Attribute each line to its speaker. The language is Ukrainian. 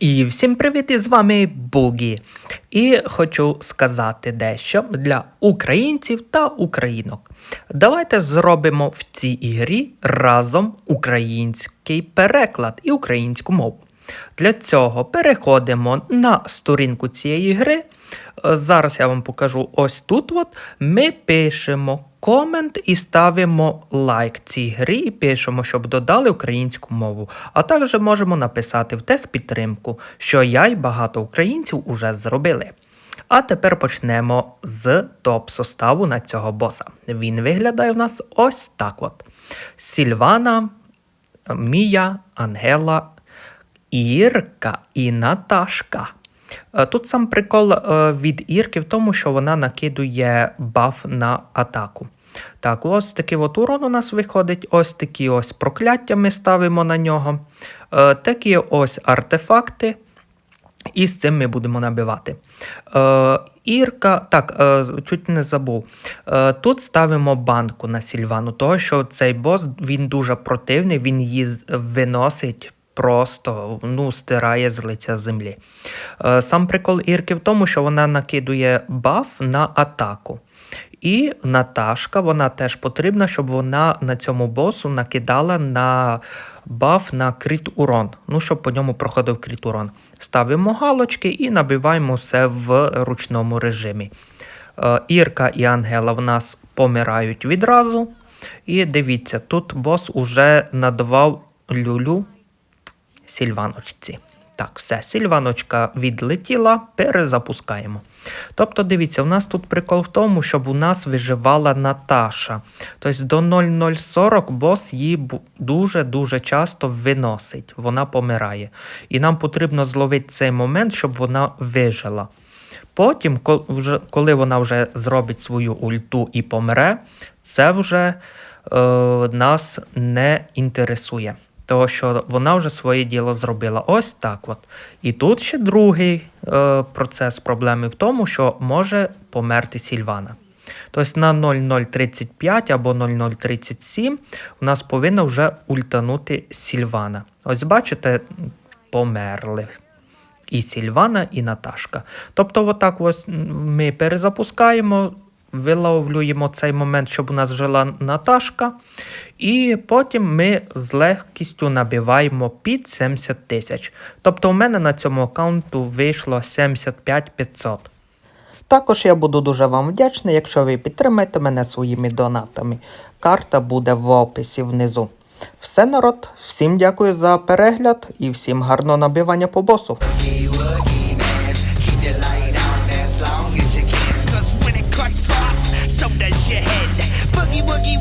Speaker 1: І всім привіт, і з вами Бугі. І хочу сказати дещо для українців та українок. Давайте зробимо в цій ігрі разом український переклад і українську мову. Для цього переходимо на сторінку цієї гри. Е, Зараз я вам покажу ось тут. От ми пишемо комент і ставимо лайк цій грі і пишемо, щоб додали українську мову. А також можемо написати в техпідтримку, що я і багато українців уже зробили. А тепер почнемо з топ-составу на цього боса. Він виглядає у нас ось так: от: Сільвана, Мія, Ангела, Ірка і Наташка. Е, Тут сам прикол е, від Ірки в тому, що вона накидує баф на атаку. Так, ось такий от урон у нас виходить, ось такі ось прокляття ми ставимо на нього. Е, Такі ось артефакти. І з цим ми будемо набивати. Е, Ірка, так, е, чуть не забув. Е, тут ставимо банку на Сільвану, того що цей бос він дуже противний, він її виносить. Просто ну, стирає з лиця землі. Е, сам прикол Ірки в тому, що вона накидує баф на атаку. І Наташка, вона теж потрібна, щоб вона на цьому босу накидала на баф на кріт урон. Ну, щоб по ньому проходив кріт урон. Ставимо галочки і набиваємо все в ручному режимі. Е, Ірка і Ангела в нас помирають відразу. І дивіться, тут бос уже надавав люлю Сільваночці. Так, все, Сільваночка відлетіла, перезапускаємо. Тобто, дивіться, у нас тут прикол в тому, щоб у нас виживала Наташа. Тобто до 0040 бос її дуже-дуже часто виносить, вона помирає. І нам потрібно зловити цей момент, щоб вона вижила. Потім, коли вона вже зробить свою ульту і помре, це вже е, нас не інтересує. Тому що вона вже своє діло зробила ось так. от. І тут ще другий е, процес проблеми в тому, що може померти Сільвана. Тобто на 0035 або 0037 у нас повинна вже ультанути Сільвана. Ось бачите, померли і Сільвана, і Наташка. Тобто, отак ось ми перезапускаємо, виловлюємо цей момент, щоб у нас жила Наташка, і потім ми з легкістю набиваємо під 70 тисяч. Тобто, у мене на цьому аккаунту вийшло 75 500. Також я буду дуже вам вдячний, якщо ви підтримаєте мене своїми донатами. Карта буде в описі внизу. Все, народ, всім дякую за перегляд і всім гарного набивання по босу.